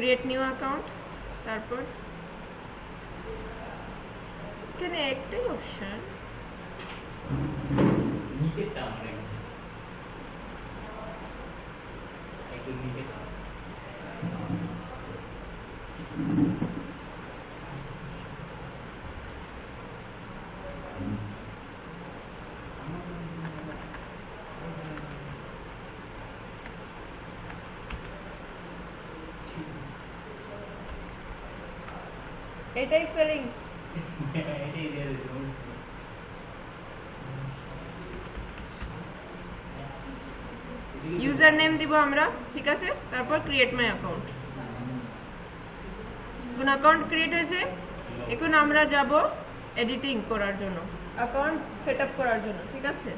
Create new account তারপর এখানে একটাই অপশন নিচেরটা আমার এটাই স্পেলিং ইউজার নেম দিব আমরা, ঠিক আছে? তারপর ক্রিয়েট মাই অ্যাকাউন্ট এখন অ্যাকাউন্ট ক্রিয়েট হয়েছে? এখন আমরা যাব এডিটিং করার জন্য অ্যাকাউন্ট সেট আপ করার জন্য, ঠিক আছে?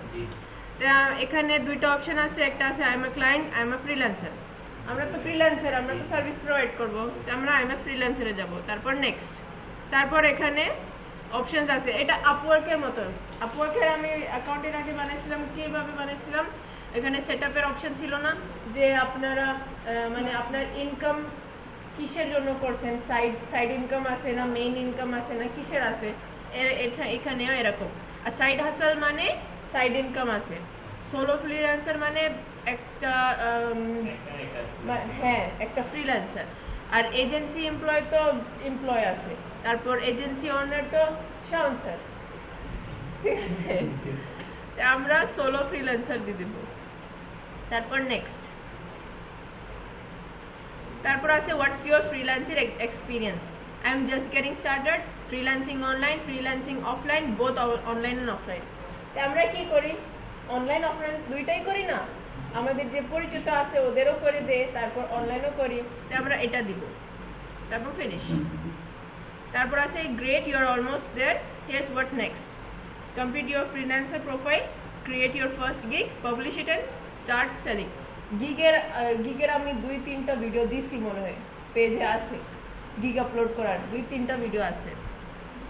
এখানে দুইটা অপশন আছে, একটা আছে I am a client I am a freelancer আমরা তো ফ্রিল্যান্সার আমরা তো সার্ভিস প্রোভাইড করব। আমরা আই এম এ ফ্রিল্যান্সারে যাব। তারপর নেক্সট তারপর এখানে অপশনস আছে। এটা আপওয়ার্কের মতো। আপওয়ার্কের আমি অ্যাকাউন্টের আগে বানাইছিলাম কীভাবে বানাইছিলাম এখানে সেটআপের অপশন ছিল না যে আপনারা মানে আপনার ইনকাম কিসের জন্য করছেন? সাইড সাইড ইনকাম আছে না মেইন ইনকাম আছে না কিসের আছে? এখানেও এরকম। আর সাইড হাসাল মানে সাইড ইনকাম আছে। সোলো ফ্রিল্যান্সার মানে একটা হ্যাঁ একটা ফ্রিল্যান্সার আর এজেন্সি এমপ্লয় তো এমপ্লয় আছে। তারপর এজেন্সি ওনার তো শাওন ঠিক আছে? আমরা সোলো ফ্রিল্যান্সার দিয়ে দেবো। তারপর নেক্সট তারপর আছে what's your freelancing experience I am just getting started freelancing online freelancing offline both online and offline আমরা কি করি? অনলাইন অফলাইন দুইটাই করি না। আমাদের যে পরিচিত আছে, ওদেরও করে দে, তারপর অনলাইনও করি। আমরা এটা দিব। তারপর ফিনিশ তারপর আছে great you are almost there here's what next complete your freelancer profile create your first gig publish it and start selling গিগের গিগের আমি দুই তিনটা ভিডিও দিছি মনে হয় পেজে আছে। গিগ আপলোড করার, দুই তিনটা ভিডিও আছে।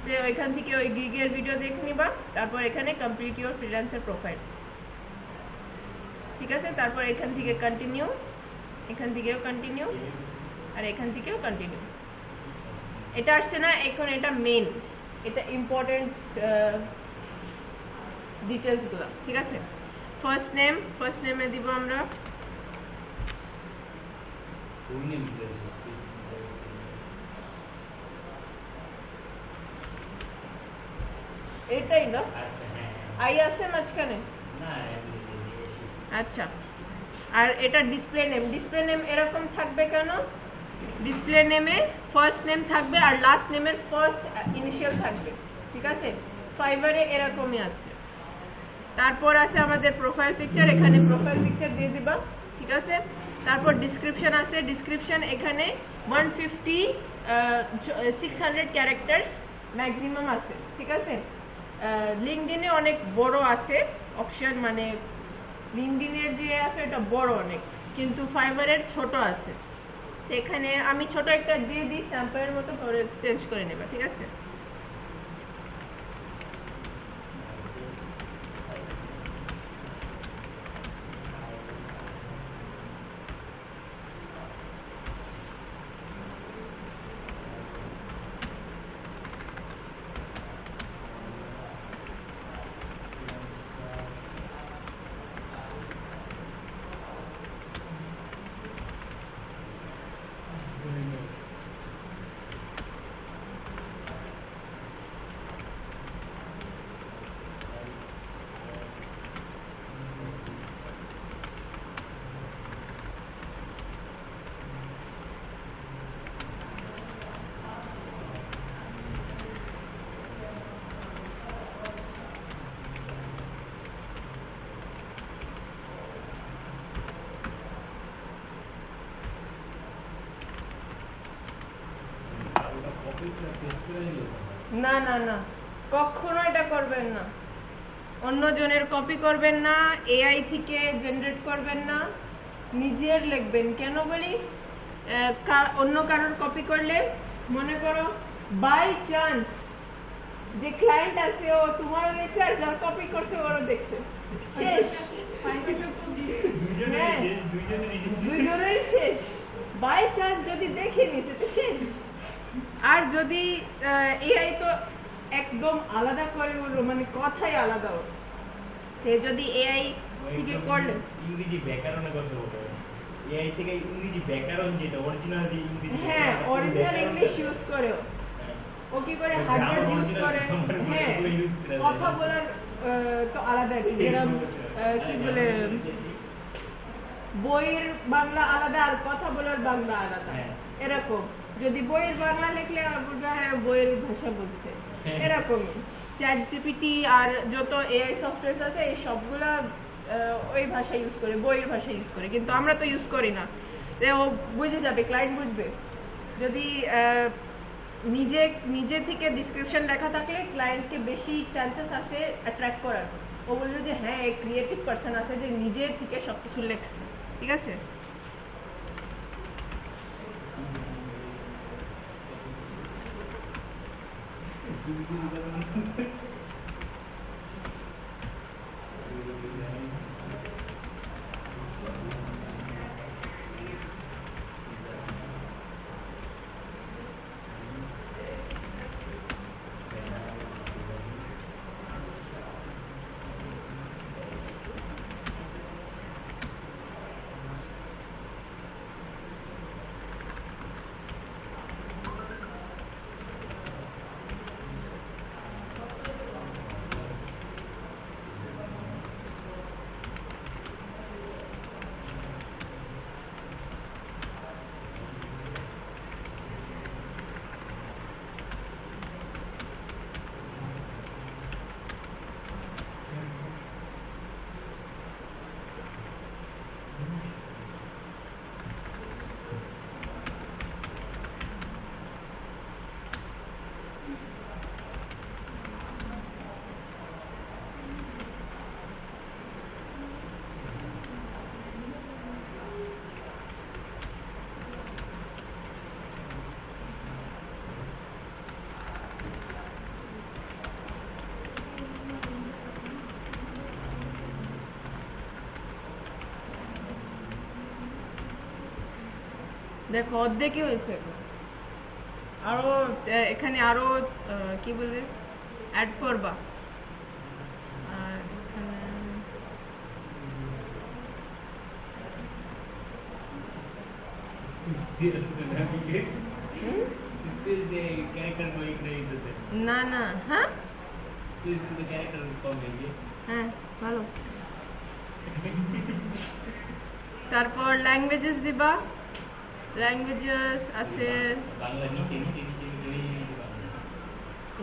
তো ওইখান থেকে ওই গিগের ভিডিও দেখে নিবা। তারপর এখানে কমপ্লিট ইউর ফ্রিল্যান্সার প্রোফাইল ঠিক আছে? তারপর এখান থেকে কন্টিনিউ এখান থেকেও কন্টিনিউ আর এখান থেকেও কন্টিনিউ এটা আসছে না এখন এটা মেন এটা ইম্পর্টেন্ট ডিটেলসগুলো ঠিক আছে? ফার্স্ট নেম ফার্স্ট নেমে দিব আমরা। এটাই না? আচ্ছা হ্যাঁ। আই আছে মাঝখানে না এমনি দিয়ে দিয়েছি। আচ্ছা। আর এটা ডিসপ্লে নেম ডিসপ্লে নেম এরকম থাকবে কেন? ডিসপ্লে নেমে ফার্স্ট নেম থাকবে আর লাস্ট নেমের ফার্স্ট ইনিশিয়াল থাকবে। ঠিক আছে? ফাইবারে এরকমই আছে। তারপর আছে আমাদের প্রোফাইল পিকচার এখানে প্রোফাইল পিকচার দিয়ে দিবা। ঠিক আছে? তারপর ডিসক্রিপশন আছে। ডিসক্রিপশন এখানে one fifty six hundred characters maximum আছে। ঠিক আছে? লিঙ্কডিনে অনেক বড় আছে। অপশন মানে লিঙ্কডিনের যে আছে এটা বড় অনেক, কিন্তু ফাইবারের ছোট আছে। এখানে আমি ছোট একটা দিয়ে দিই স্যাম্পলের মতো, পরে চেঞ্জ করে নেবা, ঠিক আছে আর ওটা কপি করে পেস্ট করে নিলে তো হয়। না না না। কখনো এটা করবেন না। অন্য জনের কপি করবেন না এআই থেকে জেনারেট করবেন না। নিজের লিখবেন। কেন বলি? অন্য কারোর কপি করলে মনে করো বাই চান্স যে ক্লায়েন্ট আছে ও তোমারও দেখছে আর যার কপি করছে ওরও দেখছে। শেষ। হ্যাঁ। দুইজনেরই শেষ, বাই চান্স যদি দেখে নিছে তো শেষ। আর যদি এআই তো একদম আলাদা করে ওর মানে কথাই আলাদা ওর। সে যদি এআই থেকে করলে। ইংরেজি ব্যাকরণের কথা বলতে হবে এআই থেকে ইংরেজি ব্যাকরণ যেটা অরিজিনাল যে ইংরেজি হ্যাঁ অরিজিনাল ইংলিশ ইউজ করে। ও। হ্যাঁ। কি করে grammar ইউজ করে। হ্যাঁ। কথা বলার আহ, তো আলাদা। যেরকম কি বলে বইয়ের বাংলা আলাদা আর কথা বলার বাংলা আলাদা। হ্যাঁ। এরকম। যদি বইয়ের বাংলা লিখলে হ্যাঁ বইয়ের ভাষা বলছে। হ্যাঁ। এরকমই। চ্যাট জিপিটি আর যত এআই সফটওয়্যার আছে এই সবগুলা ওই ভাষা ইউজ করে বইয়ের ভাষা ইউজ করে। কিন্তু আমরা তো ইউজ করি না। ও বুঝে যাবে ক্লায়েন্ট বুঝবে। যদি নিজে নিজে থেকে ডিসক্রিপশন লেখা থাকলে ক্লায়েন্টকে বেশি চান্সেস আছে অ্যাট্রাক্ট করার। ও বলবে যে হ্যাঁ ক্রিয়েটিভ পার্সন আছে যে নিজে থেকে সব কিছু লেখছে। ঠিক আছে? Did you? দেখো অর্ধেকই হয়েছে আরও আহ, এখানে আরও আহ, কি বলে অ্যাড করবা আর এখানে হুম? স্পেস দিয়ে ক্যারেক্টার বই করে দিতেছে না না হ্যাঁ স্পেস কিন্তু ক্যারেক্টার কম হয়ে গিয়ে হ্যাঁ ভালো তারপর ল্যাঙ্গুয়েজেস দিবা ল্যাঙ্গুয়েজেস আছে।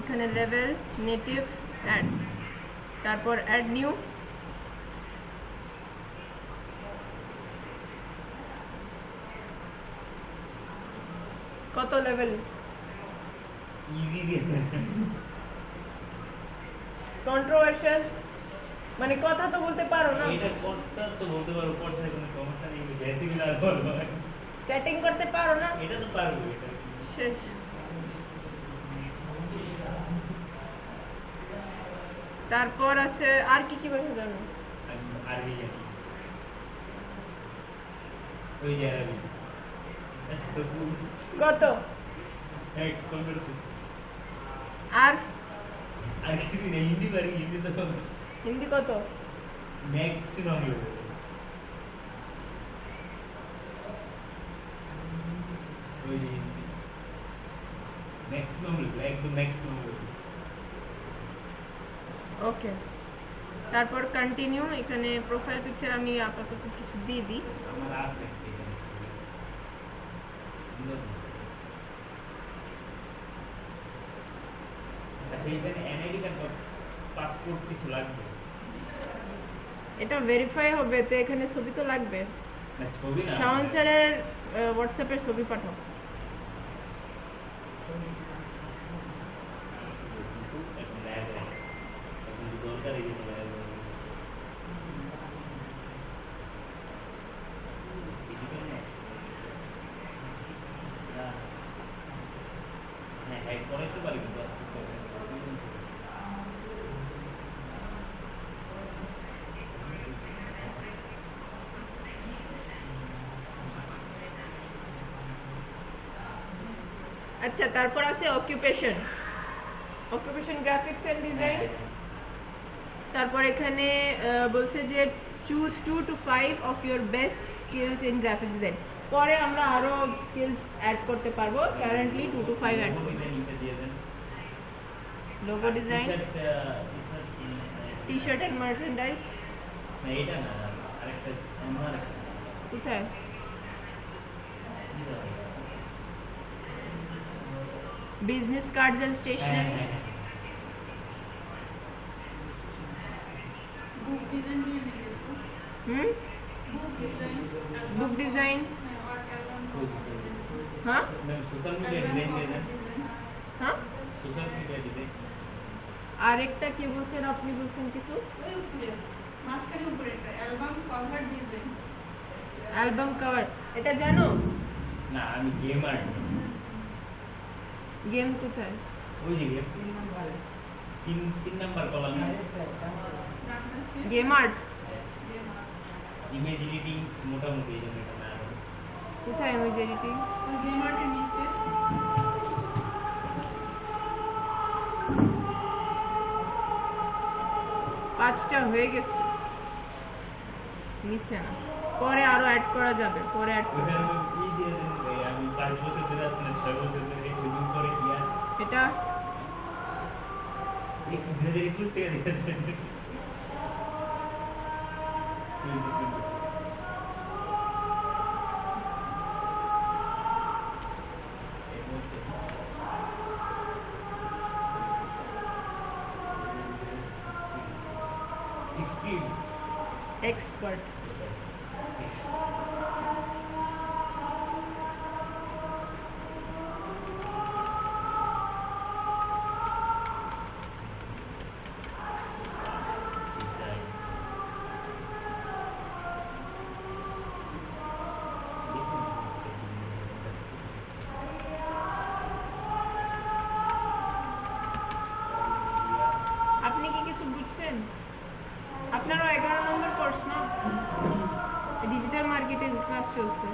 এখানে লেভেল নেটিভ অ্যাড তারপর অ্যাড নিউ কত লেভেল কন্ট্রোভার্সিয়াল মানে কথা তো বলতে পারো না। এটা কথা তো বলতে পারো পড়ছে কোনো সমস্যা নেই বেসিক না চ্যাটিং করতে পারো না? এটা তো পারব এটা। শেষ। তারপর আছে আর কি কি ভাষা জানো আরবি জানি। ওই আরবি কত কম্পিউটার আর? আর কিছু নেই হিন্দি পারি হিন্দি তো হিন্দি কত? ম্যাক্সিমাম লোক ওই যে হিন্দি ম্যাক্সিমাম লোক একদম ম্যাক্সিমাম ওকে তারপর কন্টিনিউ এখানে প্রোফাইল পিকচার আমি আপাতত কিছু দিয়ে দিই। আমার আছে। আচ্ছা এখানে কার্ড পাসপোর্ট কিছু লাগবে? এটা ভেরিফাই হবে তো এখানে ছবি তো লাগবে। না ছবি না শাওন স্যারের হোয়াটসঅ্যাপের ছবি পাঠাও এখন দেখা যায়। এখন দরকার এই জন্য দেখা যায়। দিবেন না? না। হ্যাঁ, হ্যাঁ, করাইতে পারি কিন্তু আর করতে হবে না। আচ্ছা তারপর আছে occupation occupation graphics and design তারপর এখানে বলছে যে choose two two five of your best skills in graphic design পরে আমরা আরও স্কিলস অ্যাড করতে পারব। Currently two two five add. Logo design T shirt and merchandise কোথায়? কি দেওয়া হয়? বিজনেস কার্ডস এন্ড হ্যাঁ, স্টেশনারি হ্যাঁ, হ্যাঁ। বুক ডিজাইন দিয়ে দিবে তো হুম বুক ডিজাইন বুক ডিজাইন আর অ্যালবাম হ্যাঁ ম্যাম, social media design দিয়ে দেন। হ্যাঁ social media design। আরেকটা কি বলছেন আপনি বলছেন কিছু ওই উপরে মাঝখানে উপরে একটা album cover design album cover এটা জানো না, আমি gamer। গেম কোথায় ওই যে game। তিন তিন number column game art image editing মোটামুটি এই জন্য এটা না কোথায় ইমেজ এডিটিং ওই গেমারটির নিচে পাঁচটা হয়ে গেছে নিচে না পরে আরও অ্যাড করা যাবে পরে অ্যাড ওখানে আমি ই দিয়ে দেন ভাই, আমি পাঁচ বছর ধরে আছি না ছয় বছর ধরে এই ওই করে কি আর এটা? এই দু হাজার একুশ থেকে দিয়ে দেন কিছু আপনারও এগারো নম্বর কোর্স না? ডিজিটাল মার্কেটিং ক্লাস চলছে।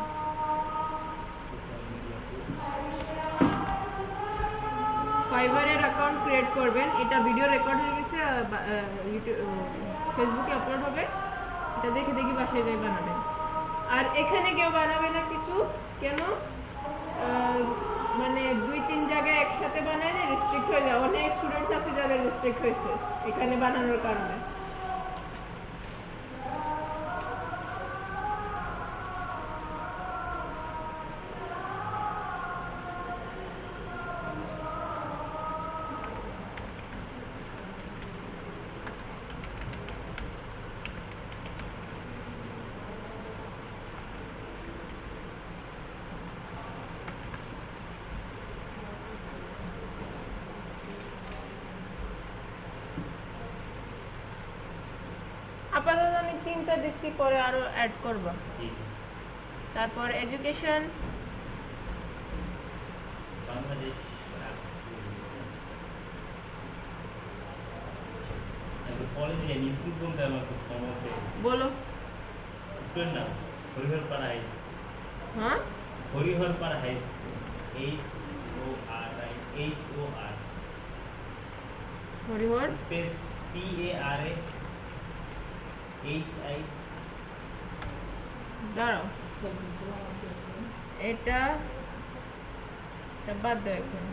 ফাইবারের অ্যাকাউন্ট ক্রিয়েট করবেন। এটা ভিডিও রেকর্ড হয়ে গেছে ফেসবুকে আপলোড হবে। এটা দেখে দেখি বাসায় যাই বানাবেন। আর এখানে কেউ বানাবে না কিছু? কেন? মানে দুই, তিন জায়গায় একসাথে বানালে রেস্ট্রিক্ট হয়ে যায় অনেক স্টুডেন্টস আছে যাদের রেস্ট্রিক্ট হয়েছে এখানে বানানোর কারণে। আপাতত আমি তিনটা দিচ্ছি পরে আরও অ্যাড করব। তারপর এডুকেশন বলো। হরিহরপাড়া হাই হ্যাঁ? Hariharpara high school H O R I H O R Harihar? Space P A R A H I দাঁড়াও। এটা এটা বাদ দাও এখন।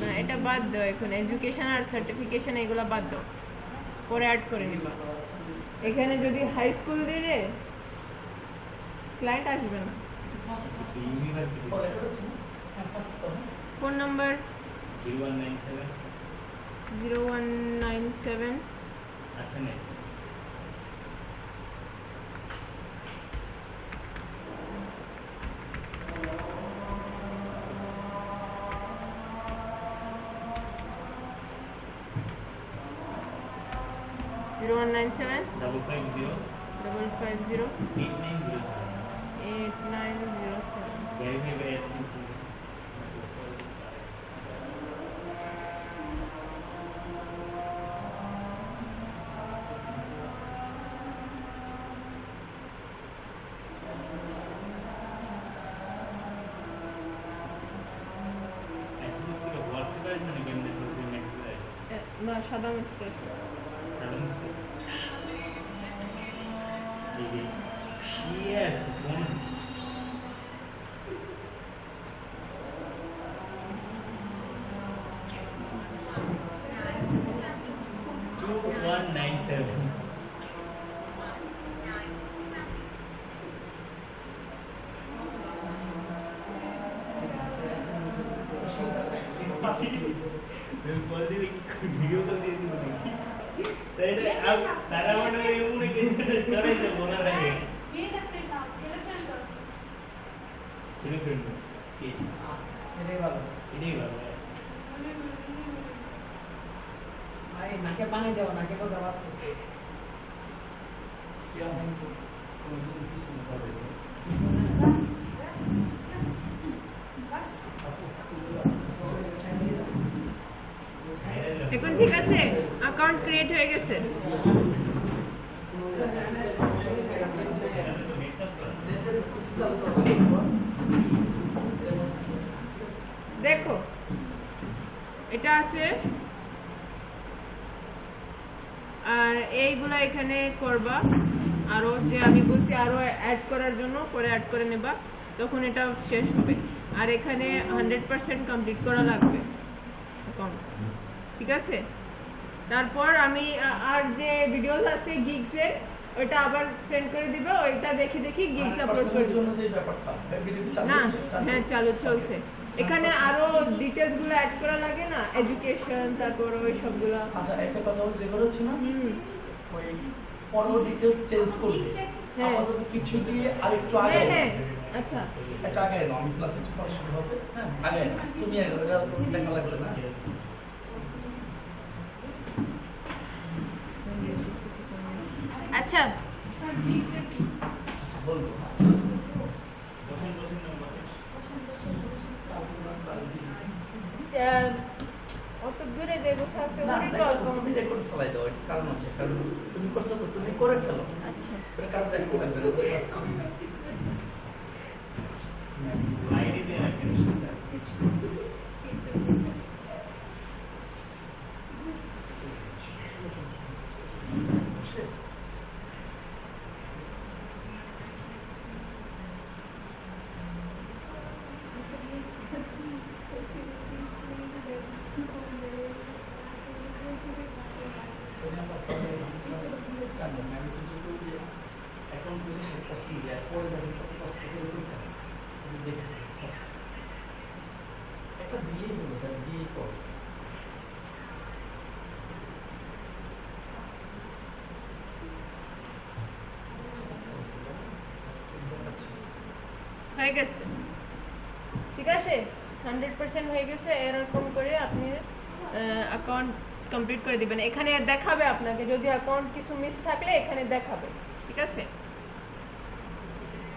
না এটা বাদ দাও এখন। এডুকেশন আর সার্টিফিকেশন এগুলো বাদ দাও। পরে অ্যাড করে নিবা। এখানে যদি হাই স্কুল দিলে ক্লায়েন্ট আসবে না। University phone number zero one nine seven zero one nine seven double five zero double five zero eight nine zero seven eight nine zero seven Yes, one. Two one nine seven. Call দিবি video call দিয়ে দিব নাকি তাই তারা মনে হয় এমন কিছু করাইছে মনে রাখে ছেলে ফ্রেন্ড কি এটাই ভালো এটাই ভালো ভাই নাকে পানি দেও নাকে তো দেওয়া আছে এখন ঠিক আছে অ্যাকাউন্ট ক্রিয়েট হয়ে গেছে দেখো, এটা আছে, আর এইগুলা এখানে করবা। আরও যে আমি বলছি আরও অ্যাড করার জন্য, পরে অ্যাড করে নেবা, তখন এটা শেষ হবে। আর এখানে হান্ড্রেড পার্সেন্ট কমপ্লিট করা লাগবে। account। ঠিক আছে? তারপর আমি আর যে ভিডিওস আছে গিগস ওইটা আবার সেন্ড করে দিবে ওইটা দেখে দেখি গিগস আপলোড করে ভিডিও চালু না হ্যাঁ। চালু চলছে। এখানে আরও ডিটেলসগুলো অ্যাড করা লাগে না? এডুকেশন তারপর ওই সবগুলো। আচ্ছা একটা কথা বলতে রেকর্ড হচ্ছে না? হুম। ওই পরও ডিটেলস চেঞ্জ করবে। হ্যাঁ। আপাতত কিছু দিয়ে আরেকটু আগে হ্যাঁ। হ্যাঁ আচ্ছা। একটু আগে নাও আমি ক্লাসে পড়া শুরু হবে হ্যাঁ আগে তুমি আগে ওটা দেখা লাগবে না। আচ্ছা। অত দূরে যে। তুমি রেকর্ড ফেলাই দাও এটা কারণ আছে কারণ তুমি করছ তো তুমি করে ফেলো। আচ্ছা। এটা কারণ দেখা লাগবে না ওই কাজটা আমি আইডি দিয়ে রাখেন সোনিয়া পাপা কান্ড আমি তো যদি ওই যে অ্যাকাউন্ট করে সেট করছি আর পরে যাবে কষ্ট করে। একটা দিয়েই হলো তার দিয়েই কর হয়ে গেছে। ঠিক আছে? হান্ড্রেড পার্সেন্ট হয়ে গেছে। এরকম করে আপনি অ্যাকাউন্ট কমপ্লিট করে দিবেন। এখানে দেখাবে আপনাকে। যদি অ্যাকাউন্ট কিছু মিস থাকলে এখানে দেখাবে। ঠিক আছে?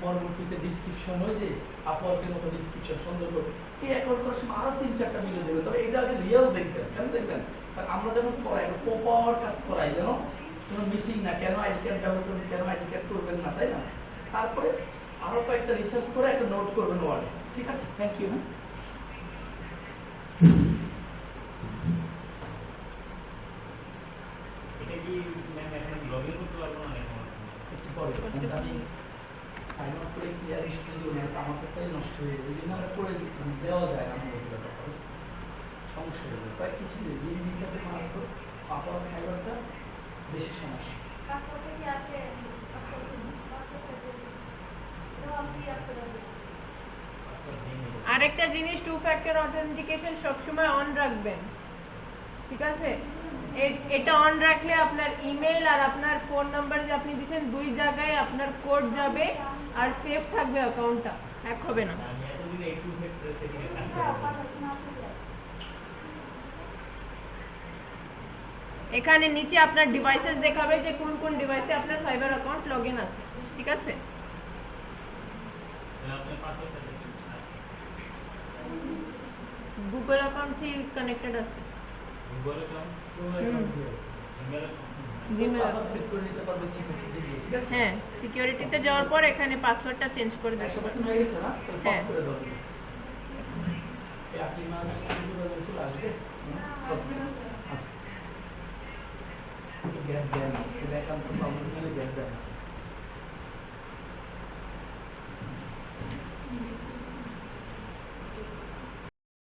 পরবর্তীতে ডিসক্রিপশন হয়ে যে আপওয়ার্কের মতো ডিসক্রিপশন সুন্দর করে। এই অ্যাকাউন্ট করার সময় আরও তিন চারটা ভিডিও দেবে। তবে এটা আগে রিয়েল দেখবেন কেন দেখবেন? কারণ আমরা যখন করাই একটা প্রপার কাজ করাই যেন কোনো মিসিং না কেন আইডি কার্ড ব্যবহার করবেন কেন আইডি কার্ড করবেন না তাই না? তারপরে আরও কয়েকটা রিসার্চ করে একটা নোট করবেন ওয়ার্ডে ঠিক আছে? থ্যাংক ইউ হ্যাঁ? এটা কি ম্যাম এখন লগইন করতে পারব না? এখন একটু পরে। করতে আমি সাইন আপ করে ক্লিয়ার তো আমার কথাই নষ্ট হয়ে যাবে জন্য আমরা করে মানে দেওয়া যায় না বুঝতে সমস্যা হয়ে যাবে কিছু নেই দুই মিনিটটাতে মারার পর পাপার ফাইবারটা বেশি সমস্যা আচ্ছা। আরেকটা জিনিস টু ফ্যাক্টর অথেন্টিকেশন সবসময় অন রাখবেন ঠিক আছে? এটা অন রাখলে আপনার ইমেল আর আপনার ফোন নাম্বার যে আপনি দিয়েছেন দুই জায়গায় আপনার কোড যাবে আর সেফ থাকবে অ্যাকাউন্টটা হ্যাক হবে না। এখানে নিচে আপনার ডিভাইসেস দেখাবে যে কোন কোন ডিভাইসে আপনার ফাইবার অ্যাকাউন্ট লগ ইন আছে। ঠিক আছে? গুগল অ্যাকাউন্ট থেকে কানেক্টেড আছে। হ্যাঁ সিকিউরিটিতে যাওয়ার পর এখানে পাসওয়ার্ডটা চেঞ্জ করে দেবো